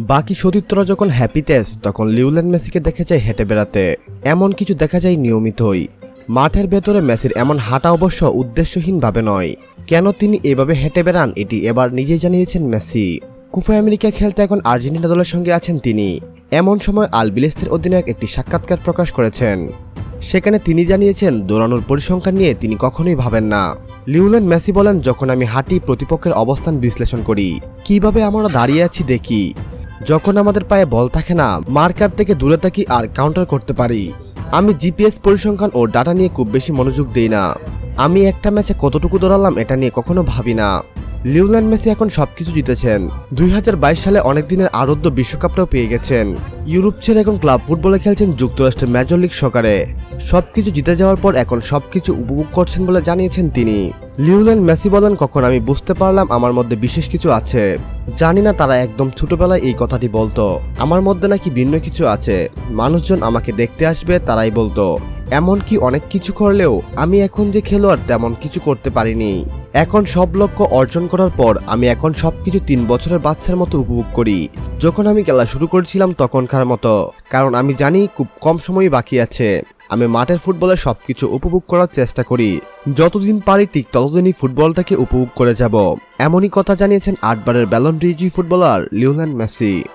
বাকি সতীর্থরা যখন হ্যাপিতেস তখন লিউল্যান্ড মেসিকে দেখে যায় হেঁটে বেড়াতে। এমন কিছু দেখা যায় নিয়মিতই। মাঠের ভেতরে মেসির এমন হাঁটা অবশ্য উদ্দেশ্যহীনভাবে নয়। কেন তিনি এভাবে হেঁটে বেড়ান, এটি এবার নিজেই জানিয়েছেন মেসি। কুফা আমেরিকা খেলতে এখন আর্জেন্টিনা দলের সঙ্গে আছেন তিনি। এমন সময় আল আলবিলেস্তের অধিনায়ক একটি সাক্ষাৎকার প্রকাশ করেছেন। সেখানে তিনি জানিয়েছেন, দৌড়ানোর পরিসংখ্যান নিয়ে তিনি কখনোই ভাবেন না। লিউল্যান্ড মেসি বলেন, যখন আমি হাঁটি, প্রতিপক্ষের অবস্থান বিশ্লেষণ করি। কীভাবে আমরা দাঁড়িয়ে আছি দেখি। যখন আমাদের পায়ে বল থাকে না, মার্কার থেকে দূরে থাকি আর কাউন্টার করতে পারি। আমি জিপিএস পরিসংখ্যান ও ডাটা নিয়ে খুব বেশি মনোযোগ দিই না। আমি একটা ম্যাচে কতটুকু দৌড়ালাম এটা নিয়ে কখনো ভাবি না। লিওল্যান্ড মেসি এখন সবকিছু জিতেছেন। দুই হাজার বাইশ সালে অনেক দিনের বিশ্বকাপটাও পেয়ে গেছেন। ইউরোপ ছেড়ে এখন ক্লাব ফুটবলে খেলছেন যুক্তরাষ্ট্রের মেজর লিগ সকারে সবকিছু জিতে যাওয়ার পর এখন সবকিছু উপভোগ করছেন বলে জানিয়েছেন তিনি। লিওল্যান্ড মেসি বলেন, কখন আমি বুঝতে পারলাম আমার মধ্যে বিশেষ কিছু আছে। জানি না তারা একদম ছোটবেলায় এই কথাটি বলতো। আমার মধ্যে নাকি ভিন্ন কিছু আছে। মানুষজন আমাকে দেখতে আসবে, তারাই বলতো। এমনকি অনেক কিছু করলেও আমি এখন যে খেলোয়াড়, তেমন কিছু করতে পারিনি। এখন সব লক্ষ্য অর্জন করার পর আমি এখন সবকিছু তিন বছরের বাচ্চার মতো উপভোগ করি। যখন আমি খেলা শুরু করেছিলাম তখনকার মতো। কারণ আমি জানি খুব কম সময় বাকি আছে। আমি মাঠের ফুটবলে সবকিছু উপভোগ করার চেষ্টা করি। যতদিন পারি ঠিক ততদিনই ফুটবলটাকে উপভোগ করে যাব। এমনই কথা জানিয়েছেন আটবারের Ballon d'Or footballer Lionel Messi.